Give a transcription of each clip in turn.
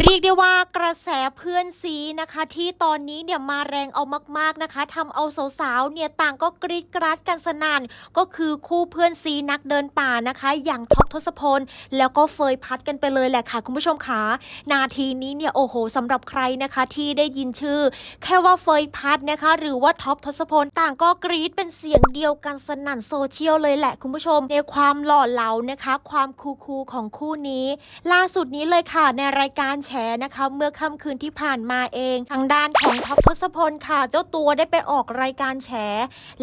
เรียกได้ว่ากระแสเพื่อนซีนะคะ ที่ตอนนี้เนี่ยมาแรงเอามากๆนะคะทำเอาสาวๆเนี่ยต่างก็กรีดกราดกันสนั่นก็คือคู่เพื่อนซีนักเดินป่านะคะ อย่างท็อปทศพล แล้วก็เฟยพัดกันไปเลยแหละค่ะ คุณผู้ชมคะนาทีนี้เนี่ยโอ้โหสำหรับใครนะคะที่ได้ยินชื่อ แค่ว่าเฟยพัดนะคะ หรือว่าท็อปทศพลต่างก็กรีดเป็นเสียงเดียวกันสนั่นโซเชียลเลยแหละคุณผู้ชม ในความหล่อเหลานะคะ ความคูลๆของคู่นี้ ล่าสุดนี้เลยค่ะในรายการแฉนะคะเมื่อค่ำคืนที่ผ่านมาเอง ทางด้านของท็อปทศพลค่ะ เจ้าตัวได้ไปออกรายการแฉ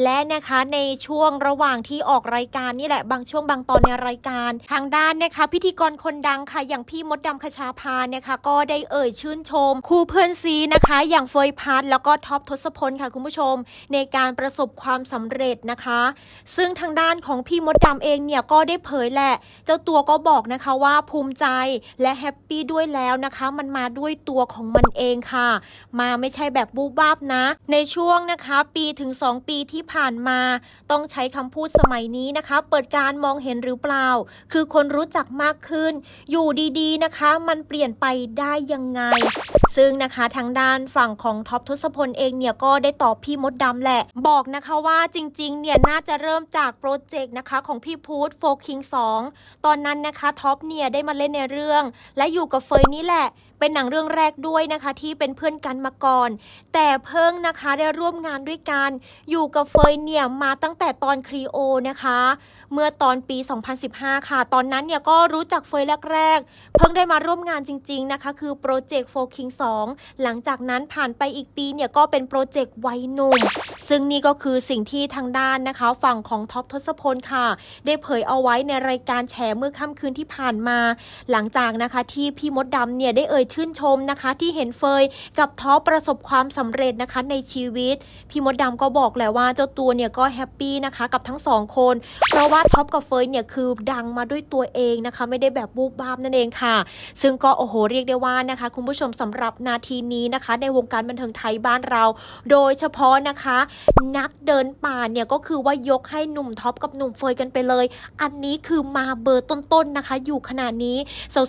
และนะคะในช่วงระหว่างที่ออกรายการนี่แหละบางช่วงบางตอนในรายการ ทางด้านนะคะพิธีกรคนดังค่ะ อย่างพี่มดดำคชาพาเนี่ยค่ะก็ได้เอ่ยชื่นชม คู่เพื่อนซีนะคะ อย่างเฟยพัทแล้วก็ท็อปทศพลค่ะคุณผู้ชม ในการประสบความสำเร็จนะคะ ซึ่งทางด้านของพี่มดดำเองเนี่ยก็ได้เผยแหละ เจ้าตัวก็บอกนะคะว่าภูมิใจและแฮปปี้ด้วยแล้วนะคะมันมาด้วยตัวของมันเองค่ะ มาไม่ใช่แบบบูบ้าบนะ ในช่วงนะคะปีถึง 2 ปีที่ผ่านมา ต้องใช้คำพูดสมัยนี้นะคะ เปิดการมองเห็นหรือเปล่า คือคนรู้จักมากขึ้น อยู่ดีๆนะคะ มันเปลี่ยนไปได้ยังไง ซึ่งนะคะทางด้านฝั่งของท็อปทศพลเองเนี่ยก็ได้ตอบพี่มดดำแหละ บอกนะคะว่าจริงๆเนี่ยน่าจะเริ่มจากโปรเจกต์นะคะของพี่พูดโฟคิง2ตอนนั้นนะคะท็อปเนี่ยได้มาเล่นในเรื่อง และอยู่กับเฟยนี่แหละเป็นหนังเรื่องแรกด้วยนะคะที่เป็นเพื่อนกันมาก่อน แต่เพิ่งนะคะได้ร่วมงานด้วยกัน อยู่กับเฟยเนี่ยมาตั้งแต่ตอนครีโอนะคะ เมื่อตอนปี 2015 ค่ะ ตอนนั้นเนี่ยก็รู้จักเฟยแรกๆ เพิ่งได้มาร่วมงานจริง ๆนะคะ คือโปรเจกต์โฟคิง2หลังจากนั้นผ่านไปอีกปีเนี่ยก็เป็นโปรเจกต์วัยหนุ่ม ซึ่งนี่ก็คือสิ่งที่ทางด้านนะคะ ฝั่งของท็อปทศพลค่ะ ได้เผยเอาไว้ในรายการแฉเมื่อค่ำคืนที่ผ่านมา หลังจากนะคะที่พี่มดดำเนี่ยได้เอ่ยชื่นชมนะคะ ที่เห็นเฟยกับท็อปประสบความสำเร็จนะคะในชีวิต พี่มดดำก็บอกแหละว่าเจ้าตัวเนี่ยก็แฮปปี้นะคะกับทั้งสองคน เพราะว่าท็อปกับเฟยเนี่ยคือดังมาด้วยตัวเองนะคะ ไม่ได้แบบบูบบ้ามนั่นเองค่ะ ซึ่งก็โอ้โหเรียกได้ว่านะคะ คุณผู้ชมสำหรับนาทีนี้นะคะ ในวงการบันเทิงไทยบ้านเรา โดยเฉพาะนะคะนักเดินป่าเนี่ยก็คือว่ายกให้หนุ่มท็อปกับหนุ่มเฟยกันไปเลย อันนี้คือมาเบอร์ต้นๆนะคะ อยู่ขนาดนี้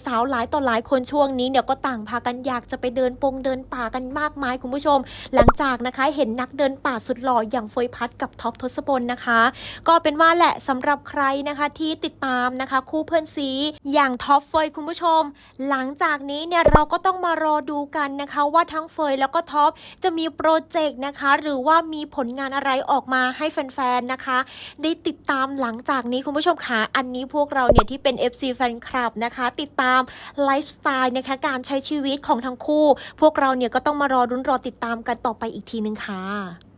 สาวๆหลายต่อหลายคนช่วงนี้เนี่ยก็ต่างพากันอยากจะไปเดินปงเดินป่ากันมากมายคุณผู้ชม หลังจากนะคะเห็นนักเดินป่าสุดหล่ออย่างเฟยพัดกับท็อปทศพลนะคะ ก็เป็นว่าแหละสำหรับใครนะคะที่ติดตามนะคะ คู่เพื่อนซีอย่างท็อปเฟยคุณผู้ชม หลังจากนี้เนี่ยเราก็ต้องมารอดูกันนะคะ ว่าทั้งเฟยแล้วก็ท็อปจะมีโปรเจกต์นะคะ หรือว่ามีผลงานอะไรออกมาให้แฟนๆนะคะ ได้ติดตามหลังจากนี้คุณผู้ชมคะอันนี้พวกเราเนี่ยที่เป็น FC แฟนคลับนะคะ ติดตามไลฟ์สไตล์นะคะการใช้ชีวิตของทั้งคู่ พวกเราเนี่ยก็ต้องมารอรุ้นรอติดตามกันต่อไปอีกทีนึงค่ะ